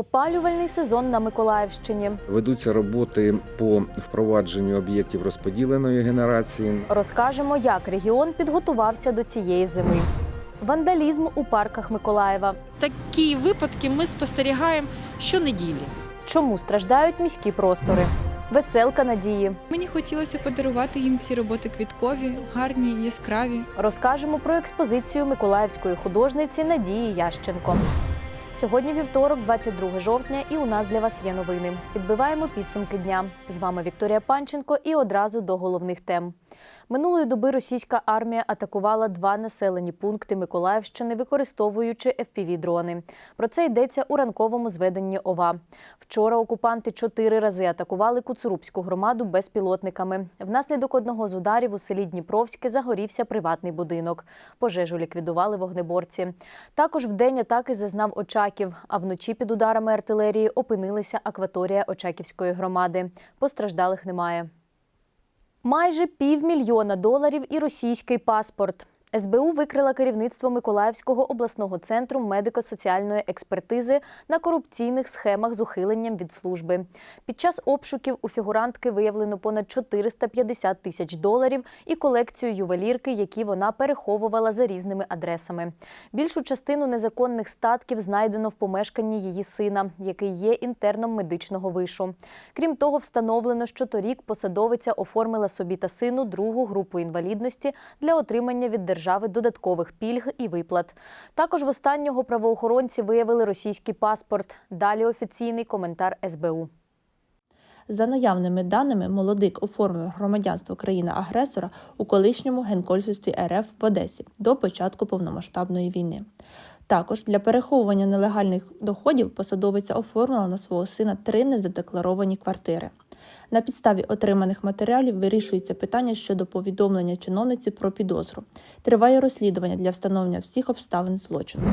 Опалювальний сезон на Миколаївщині. Ведуться роботи по впровадженню об'єктів розподіленої генерації. Розкажемо, як регіон підготувався до цієї зими. Вандалізм у парках Миколаєва. Такі випадки ми спостерігаємо щонеділі. Чому страждають міські простори? Веселка надії. Мені хотілося подарувати їм ці роботи квіткові, гарні, яскраві. Розкажемо про експозицію миколаївської художниці Надії Ященко. Сьогодні вівторок, 22 жовтня, і у нас для вас є новини. Підбиваємо підсумки дня. З вами Вікторія Панченко і одразу до головних тем. Минулої доби російська армія атакувала два населені пункти Миколаївщини, використовуючи FPV-дрони. Про це йдеться у ранковому зведенні ОВА. Вчора окупанти чотири рази атакували Куцурубську громаду безпілотниками. Внаслідок одного з ударів у селі Дніпровське загорівся приватний будинок. Пожежу ліквідували вогнеборці. Також вдень атаки зазнав Очаків, а вночі під ударами артилерії опинилася акваторія Очаківської громади. Постраждалих немає. Майже півмільйона доларів і російський паспорт. СБУ викрила керівництво Миколаївського обласного центру медико-соціальної експертизи на корупційних схемах з ухиленням від служби. Під час обшуків у фігурантки виявлено понад 450 тисяч доларів і колекцію ювелірки, які вона переховувала за різними адресами. Більшу частину незаконних статків знайдено в помешканні її сина, який є інтерном медичного вишу. Крім того, встановлено, що торік посадовиця оформила собі та сину другу групу інвалідності для отримання від держави додаткових пільг і виплат. Також в останнього правоохоронці виявили російський паспорт. Далі офіційний коментар СБУ. За наявними даними, молодик оформив громадянство країни-агресора у колишньому генконсульстві РФ в Одесі до початку повномасштабної війни. Також для переховування нелегальних доходів посадовиця оформила на свого сина три незадекларовані квартири. На підставі отриманих матеріалів вирішується питання щодо повідомлення чиновниці про підозру. Триває розслідування для встановлення всіх обставин злочину.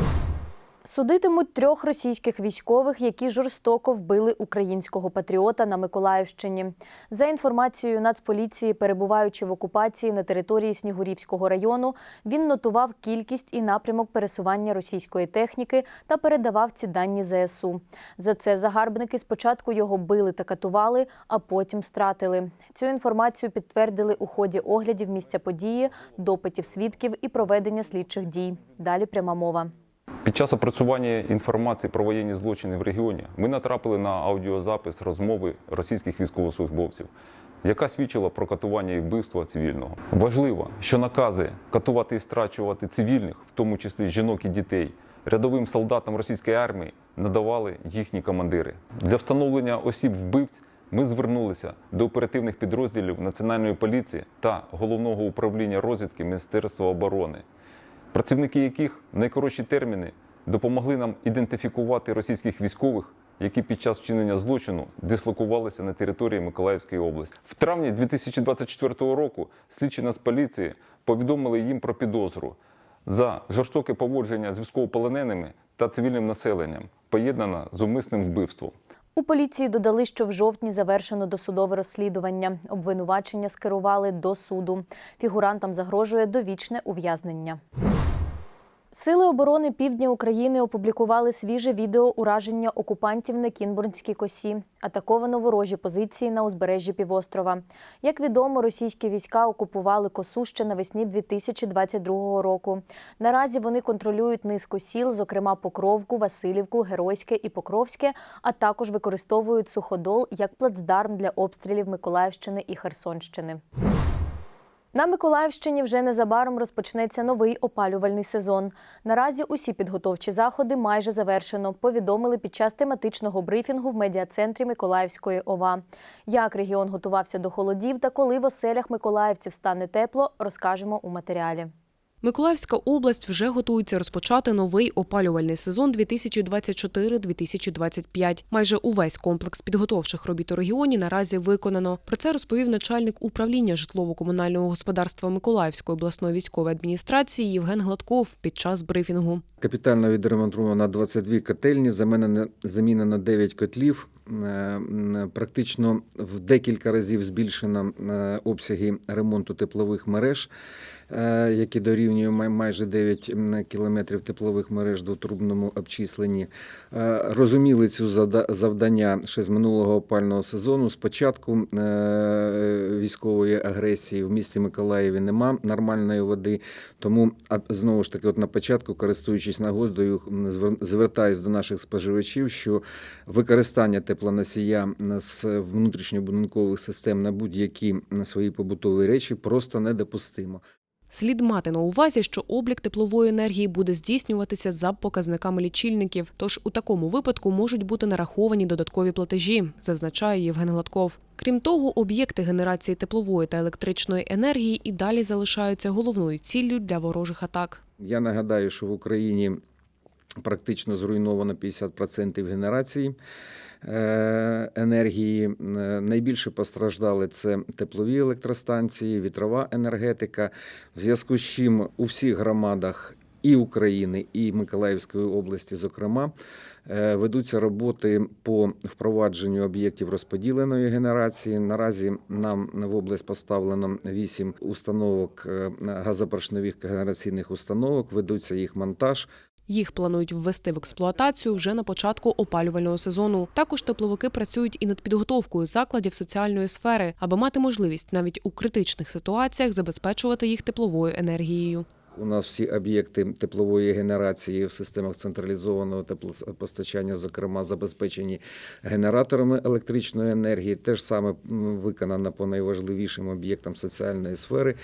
Судитимуть трьох російських військових, які жорстоко вбили українського патріота на Миколаївщині. За інформацією Нацполіції, перебуваючи в окупації на території Снігурівського району, він нотував кількість і напрямок пересування російської техніки та передавав ці дані ЗСУ. За це загарбники спочатку його били та катували, а потім стратили. Цю інформацію підтвердили у ході оглядів місця події, допитів свідків і проведення слідчих дій. Далі пряма мова. Під час опрацювання інформації про воєнні злочини в регіоні ми натрапили на аудіозапис розмови російських військовослужбовців, яка свідчила про катування і вбивство цивільного. Важливо, що накази катувати і страчувати цивільних, в тому числі жінок і дітей, рядовим солдатам російської армії надавали їхні командири. Для встановлення осіб вбивць ми звернулися до оперативних підрозділів Національної поліції та головного управління розвідки Міністерства оборони працівники яких найкоротші терміни допомогли нам ідентифікувати російських військових, які під час вчинення злочину дислокувалися на території Миколаївської області. В травні 2024 року слідчі Нацполіції повідомили їм про підозру за жорстоке поводження з військовополоненими та цивільним населенням, поєднана з умисним вбивством. У поліції додали, що в жовтні завершено досудове розслідування. Обвинувачення скерували до суду. Фігурантам загрожує довічне ув'язнення. Сили оборони півдня України опублікували свіже відео ураження окупантів на Кінбурнській косі. Атаковано ворожі позиції на узбережжі півострова. Як відомо, російські війська окупували косу ще навесні 2022 року. Наразі вони контролюють низку сіл, зокрема Покровку, Васильівку, Геройське і Покровське, а також використовують суходол як плацдарм для обстрілів Миколаївщини і Херсонщини. На Миколаївщині вже незабаром розпочнеться новий опалювальний сезон. Наразі усі підготовчі заходи майже завершено. Повідомили під час тематичного брифінгу в медіа-центрі Миколаївської ОВА. Як регіон готувався до холодів та коли в оселях миколаївців стане тепло, розкажемо у матеріалі. Миколаївська область вже готується розпочати новий опалювальний сезон 2024-2025. Майже увесь комплекс підготовчих робіт у регіоні наразі виконано. Про це розповів начальник управління житлово-комунального господарства Миколаївської обласної військової адміністрації Євген Гладков під час брифінгу. Капітально відремонтовано 22 котельні, замінено, замінено 9 котлів. Е, Практично в декілька разів збільшено е, обсяги ремонту теплових мереж. Е, які дорівнює май- майже 9 кілометрів теплових мереж до трубному обчисленні. Е, Розуміли цю завдання ще з минулого опального сезону. Спочатку е, військової агресії в місті Миколаєві нема нормальної води. Тому знову ж таки, от на початку, користуючись нагодою, звертаюсь до наших споживачів, що використання теплоносія з внутрішньобудинкових систем на будь-які свої побутові речі просто недопустимо. Слід мати на увазі, що облік теплової енергії буде здійснюватися за показниками лічильників. Тож у такому випадку можуть бути нараховані додаткові платежі, зазначає Євген Гладков. Крім того, об'єкти генерації теплової та електричної енергії і далі залишаються головною ціллю для ворожих атак. Я нагадаю, що в Україні практично зруйновано 50% генерації е, енергії. Е, Найбільше постраждали це теплові електростанції, вітрова енергетика. В зв'язку з чим у всіх громадах і України, і Миколаївської області, зокрема, е, ведуться роботи по впровадженню об'єктів розподіленої генерації. Наразі нам в область поставлено 8 установок газопоршневих генераційних установок. Ведуться їх монтаж. Їх планують ввести в експлуатацію вже на початку опалювального сезону. Також тепловики працюють і над підготовкою закладів соціальної сфери, аби мати можливість навіть у критичних ситуаціях забезпечувати їх тепловою енергією. У нас всі об'єкти теплової генерації в системах централізованого теплопостачання, зокрема, забезпечені генераторами електричної енергії. Те ж саме виконано по найважливішим об'єктам соціальної сфери.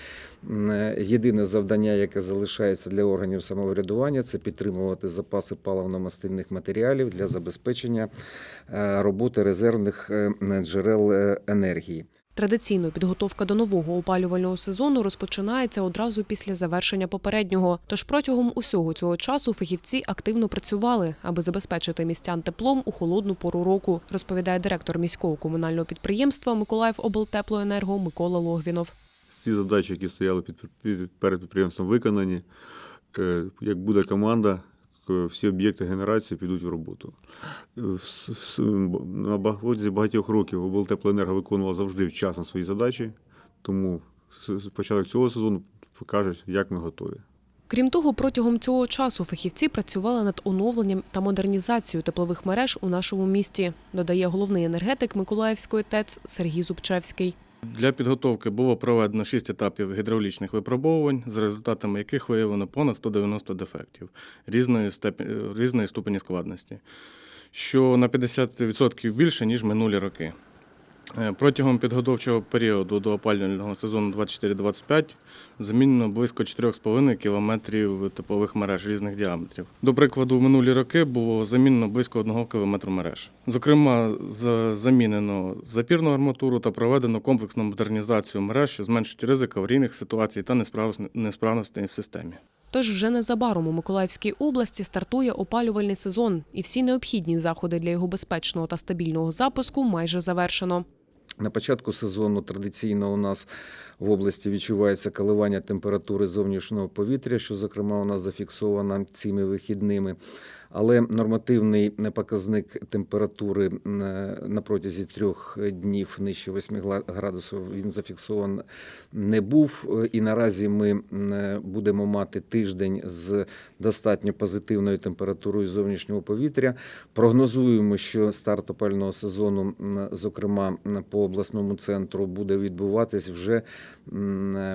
Е, Єдине завдання, яке залишається для органів самоврядування, це підтримувати запаси паливно-мастильних матеріалів для забезпечення е, роботи резервних е, джерел енергії. Традиційно підготовка до нового опалювального сезону розпочинається одразу після завершення попереднього. Тож протягом усього цього часу фахівці активно працювали, аби забезпечити містян теплом у холодну пору року, розповідає директор міського комунального підприємства Миколаїв облтеплоенерго Микола Логвінов. Всі задачі, які стояли перед підприємством, виконані. Е, Як буде команда, всі об'єкти генерації підуть в роботу. Е, На протязі багатьох років облтеплоенерго виконувала завжди вчасно свої задачі, тому початок цього сезону покажуть, як ми готові. Крім того, протягом цього часу фахівці працювали над оновленням та модернізацією теплових мереж у нашому місті, додає головний енергетик Миколаївської ТЕЦ Сергій Зубчевський. Для підготовки було проведено 6 етапів гідравлічних випробовувань, з результатами яких виявлено понад 190 дефектів різної, різної ступені складності, що на 50% більше, ніж минулі роки. Е, Протягом підготовчого періоду до опалювального сезону 24-25 замінено близько 4,5 кілометрів теплових мереж різних діаметрів. До прикладу, в минулі роки було замінено близько 1 кілометру мереж. Зокрема, замінено запірну арматуру та проведено комплексну модернізацію мереж, що зменшить ризик аварійних ситуацій та несправ- несправностей в системі. Тож вже незабаром у Миколаївській області стартує опалювальний сезон, і всі необхідні заходи для його безпечного та стабільного запуску майже завершено. На початку сезону традиційно у нас в області відчувається коливання температури зовнішнього повітря, що, зокрема, у нас зафіксовано цими вихідними. Але нормативний показник температури е, на протязі трьох днів нижче 8 гла- градусів він зафіксований не був. І наразі ми е, будемо мати тиждень з достатньо позитивною температурою зовнішнього повітря. Прогнозуємо, що старт опального сезону, зокрема по обласному центру, буде відбуватись вже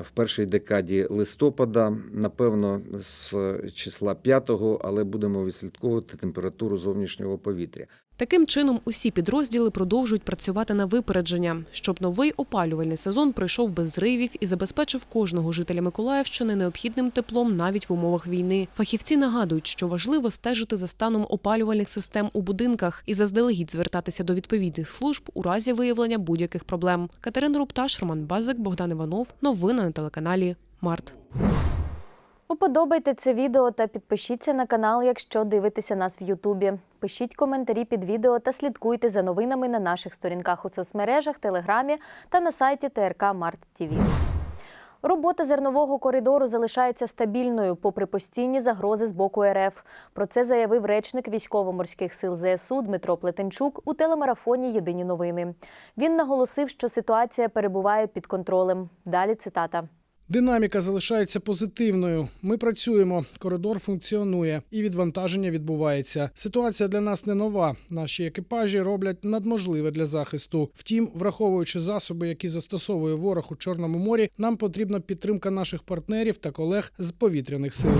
в першій декаді листопада, напевно, з числа 5, але будемо відслідковувати температуру зовнішнього повітря. Таким чином, усі підрозділи продовжують працювати на випередження, щоб новий опалювальний сезон пройшов без зривів і забезпечив кожного жителя Миколаївщини необхідним теплом навіть в умовах війни. Фахівці нагадують, що важливо стежити за станом опалювальних систем у будинках і заздалегідь звертатися до відповідних служб у разі виявлення будь-яких проблем. Катерина Рупташ, Роман Базик, Богдан Іванов. Новини на телеканалі Март. Уподобайте це відео та підпишіться на канал, якщо дивитеся нас в Ютубі. Пишіть коментарі під відео та слідкуйте за новинами на наших сторінках у соцмережах, телеграмі та на сайті ТРК Март ТІВІ. Робота зернового коридору залишається стабільною, попри постійні загрози з боку РФ. Про це заявив речник військово-морських сил ЗСУ Дмитро Плетенчук у телемарафоні Єдині новини. Він наголосив, що ситуація перебуває під контролем. Далі цитата. Динаміка залишається позитивною. Ми працюємо, коридор функціонує і відвантаження відбувається. Ситуація для нас не нова. Наші екіпажі роблять надможливе для захисту. Втім, враховуючи засоби, які застосовує ворог у Чорному морі, нам потрібна підтримка наших партнерів та колег з повітряних сил.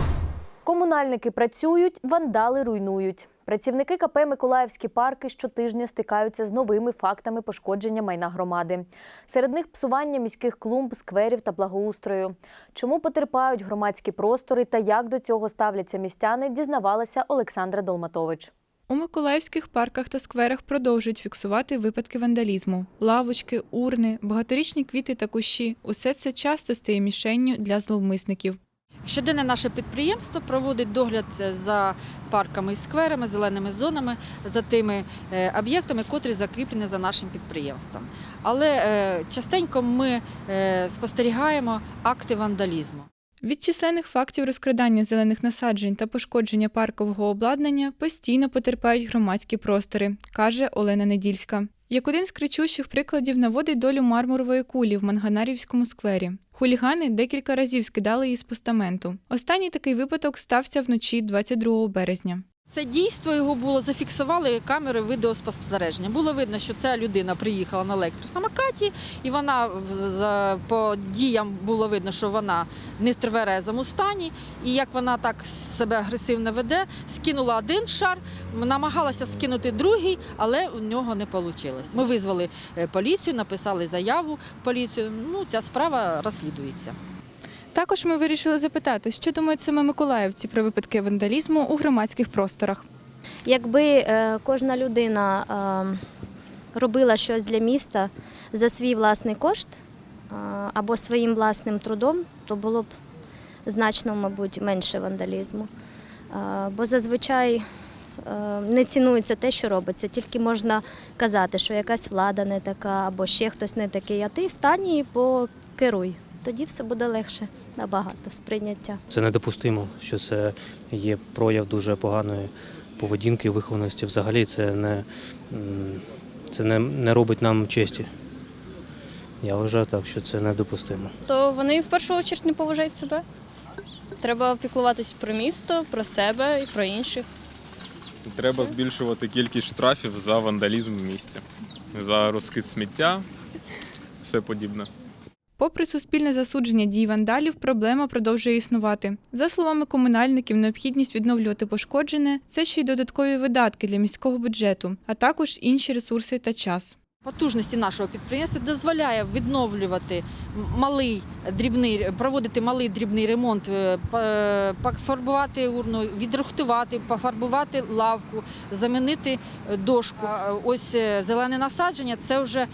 Комунальники працюють, вандали руйнують. Працівники КП Миколаївські парки щотижня стикаються з новими фактами пошкодження майна громади. Серед них псування міських клумб, скверів та благоустрою. Чому потерпають громадські простори та як до цього ставляться містяни, дізнавалася Олександра Долматович. У миколаївських парках та скверах продовжують фіксувати випадки вандалізму. Лавочки, урни, багаторічні квіти та кущі усе це часто стає мішенню для зловмисників. Щоденне наше підприємство проводить догляд за парками і скверами, зеленими зонами, за тими е, об'єктами, котрі закріплені за нашим підприємством. Але е, частенько ми е, спостерігаємо акти вандалізму. Від численних фактів розкрадання зелених насаджень та пошкодження паркового обладнання постійно потерпають громадські простори, каже Олена Недільська. Як один з кричущих прикладів наводить долю мармурової кулі в Манганарівському сквері. Хулігани декілька разів скидали її з постаменту. Останній такий випадок стався вночі 22 березня. Це дійство його було зафіксували камери відеоспостереження. Було видно, що ця людина приїхала на електросамокаті, і вона по діям було видно, що вона не в тверезому стані. І як вона так себе агресивно веде, скинула один шар, намагалася скинути другий, але в нього не вийшло. Ми визвали е, поліцію, написали заяву поліцію. Ну, ця справа розслідується. Також ми вирішили запитати, що думають саме миколаївці про випадки вандалізму у громадських просторах. Якби е, кожна людина е, робила щось для міста за свій власний кошт е, або своїм власним трудом, то було б значно, мабуть, менше вандалізму. Бо зазвичай не цінується те, що робиться, тільки можна казати, що якась влада не така, або ще хтось не такий, а ти стань і покеруй. Тоді все буде легше набагато сприйняття. Це недопустимо, що це є прояв дуже поганої поведінки, вихованості. Взагалі це не, це не, не робить нам честі. Я вважаю так, що це недопустимо. то вони в першу чергу не поважають себе. Треба піклуватись про місто, про себе і про інших. Треба збільшувати кількість штрафів за вандалізм в місті, за розкид сміття, все подібне. Попри суспільне засудження дій вандалів, проблема продовжує існувати. За словами комунальників, необхідність відновлювати пошкоджене це ще й додаткові видатки для міського бюджету, а також інші ресурси та час. Потужності нашого підприємства дозволяє відновлювати малий дрібний, проводити малий дрібний ремонт, е, пофарбувати урну, відрухтувати, пофарбувати лавку, замінити е, дошку. Ось е, зелене насадження це вже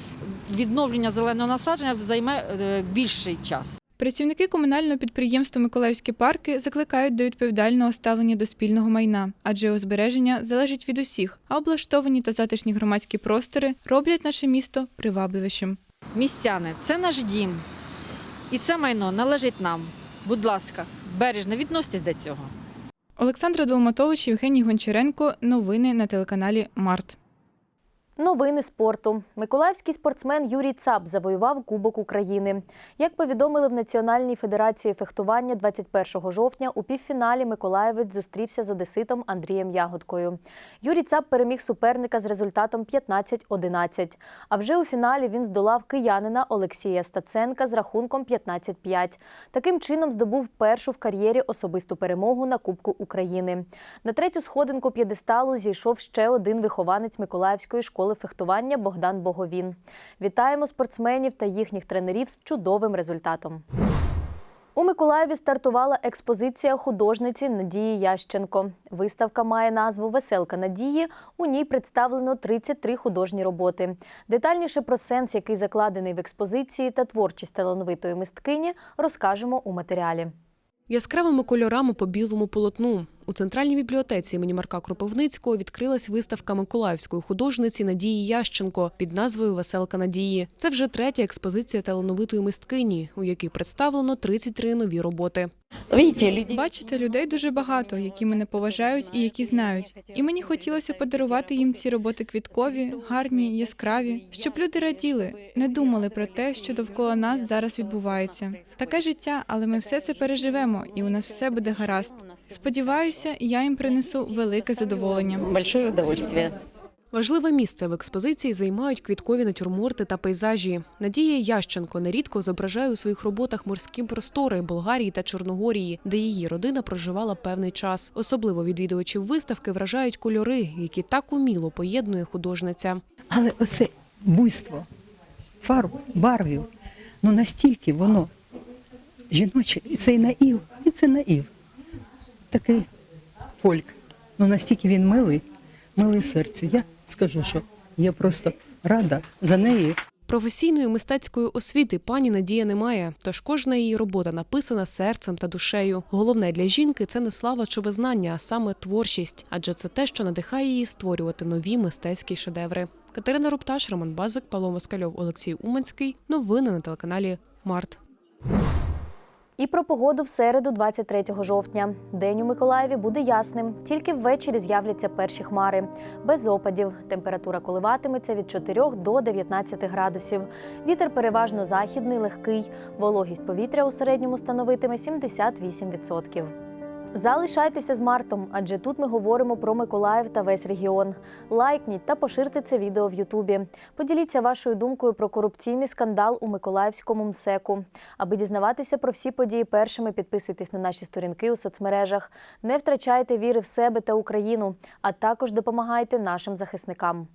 відновлення зеленого насадження займе е, більший час. Працівники комунального підприємства Миколаївські парки закликають до відповідального ставлення до спільного майна, адже його збереження залежить від усіх, а облаштовані та затишні громадські простори роблять наше місто привабливішим. Містяни це наш дім, і це майно належить нам. Будь ласка, бережно відноситесь до цього. Олександра Долматович, Євгеній Гончаренко. Новини на телеканалі Март. Новини спорту. Миколаївський спортсмен Юрій Цап завоював Кубок України. Як повідомили в Національній федерації фехтування 21 жовтня, у півфіналі Миколаєвець зустрівся з одеситом Андрієм Ягодкою. Юрій Цап переміг суперника з результатом 15-11. А вже у фіналі він здолав киянина Олексія Стаценка з рахунком 15-5. Таким чином здобув першу в кар'єрі особисту перемогу на Кубку України. На третю сходинку п'єдесталу зійшов ще один вихованець Миколаївської школи фехтування Богдан Боговін. Вітаємо спортсменів та їхніх тренерів з чудовим результатом. У Миколаєві стартувала експозиція художниці Надії Ященко. Виставка має назву Веселка Надії. У ній представлено 33 художні роботи. Детальніше про сенс, який закладений в експозиції, та творчість талановитої мисткині, розкажемо у матеріалі. Яскравими кольорами по білому полотну. У центральній бібліотеці імені Марка Кропивницького відкрилась виставка миколаївської художниці Надії Ященко під назвою Веселка Надії. Це вже третя експозиція талановитої мисткині, у якій представлено 33 нові роботи. Бачите, людей дуже багато, які мене поважають і які знають. І мені хотілося подарувати їм ці роботи квіткові, гарні, яскраві, щоб люди раділи, не думали про те, що довкола нас зараз відбувається. Таке життя, але ми все це переживемо, і у нас все буде гаразд. Сподіваюся, я їм принесу велике задоволення. Большое удовольствие. Важливе місце в експозиції займають квіткові натюрморти та пейзажі. Надія Ященко нерідко зображає у своїх роботах морські простори Болгарії та Чорногорії, де її родина проживала певний час. Особливо відвідувачів виставки вражають кольори, які так уміло поєднує художниця. Але оце буйство фарб, барвів, ну настільки воно жіноче, і цей наїв, і це наїв. Такий фольк. Ну настільки він милий, милий серцю. Я скажу, що я просто рада за неї. Професійної мистецької освіти пані Надія не має, тож кожна її робота написана серцем та душею. Головне для жінки це не слава чи визнання, а саме творчість, адже це те, що надихає її створювати нові мистецькі шедеври. Катерина Рупташ, Роман Базик, Павло Москальов, Олексій Уманський. Новини на телеканалі Март. І про погоду в середу, 23 жовтня. День у Миколаєві буде ясним. Тільки ввечері з'являться перші хмари. Без опадів. Температура коливатиметься від 4 до 19 градусів. Вітер переважно західний, легкий. Вологість повітря у середньому становитиме 78%. Залишайтеся з Мартом, адже тут ми говоримо про Миколаїв та весь регіон. Лайкніть та поширте це відео в Ютубі. Поділіться вашою думкою про корупційний скандал у Миколаївському МСЕКу. Аби дізнаватися про всі події першими, підписуйтесь на наші сторінки у соцмережах. Не втрачайте віри в себе та Україну, а також допомагайте нашим захисникам.